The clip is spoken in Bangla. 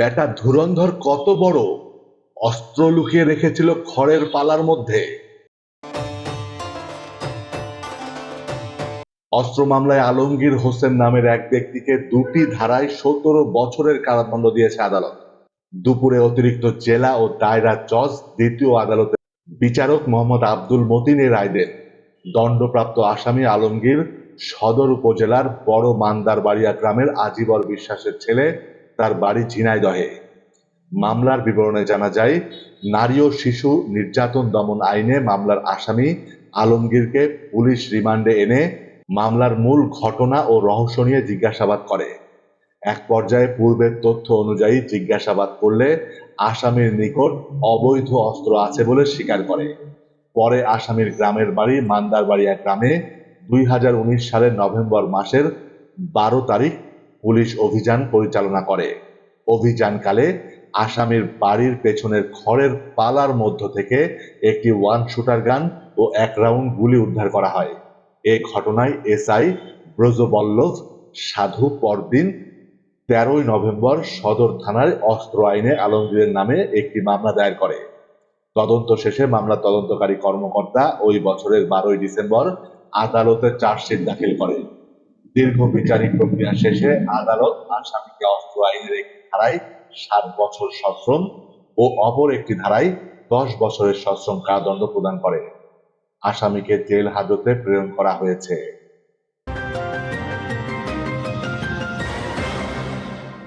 বেটা ধুরন্ধর কত বড় অস্ত্র লুকিয়ে রেখেছিল খড়ের পালার মধ্যে। অস্ত্র মামলায় আলমগীর হোসেন নামের এক ব্যক্তিকে দুটি ধারায় সতেরো বছরের কারাদণ্ড দিয়েছে আদালত। দুপুরে অতিরিক্ত জেলা ও দায়রা জজ দ্বিতীয় আদালতে বিচারক মোহাম্মদ আব্দুল মতিন এ রায় দেন। দণ্ডপ্রাপ্ত আসামি আলমগীর সদর উপজেলার বড় মান্দারবাড়িয়া গ্রামের আজিবর বিশ্বাসের ছেলে তার বাড়ি ঝিনাইদহে। মামলার বিবরণে জানা যায়, নারী ও শিশু নির্যাতন দমন আইনে মামলার আসামি আলমগীরকে পুলিশ রিমান্ডে এনে মামলার মূল ঘটনা ও রহস্য নিয়ে জিজ্ঞাসাবাদ করে। এক পর্যায়ে পূর্বের তথ্য অনুযায়ী জিজ্ঞাসাবাদ করলে আসামির নিকট অবৈধ অস্ত্র আছে বলে স্বীকার করে। পরে আসামির গ্রামের বাড়ি মান্দারবাড়িয়া গ্রামে দুই হাজার উনিশ সালের নভেম্বর মাসের বারো তারিখ পুলিশ অভিযান পরিচালনা করে। অভিযানকালে আসামির বাড়ির পেছনের খড়ের পালার মধ্য থেকে একটি ওয়ান শুটার গান ও এক রাউন্ড গুলি উদ্ধার করা হয়। এ ঘটনায় এসআই ব্রজবল্লভ, সাধু পরদিন তেরোই নভেম্বর সদর থানায় অস্ত্র আইনে আলমগীরের নামে একটি মামলা দায়ের করে। তদন্ত শেষে মামলা তদন্তকারী কর্মকর্তা ওই বছরের বারোই ডিসেম্বর আদালতে চার্জশিট দাখিল করে। দীর্ঘ বিচারিক প্রক্রিয়া শেষে আদালত আসামিকে অস্ত্র আইনের একটি ধারায় সাত বছর সশ্রম ও অপর একটি ধারায় দশ বছরের সশ্রম কারাদণ্ড প্রদান করে। আসামিকে জেল হাজতে প্রেরণ করা হয়েছে।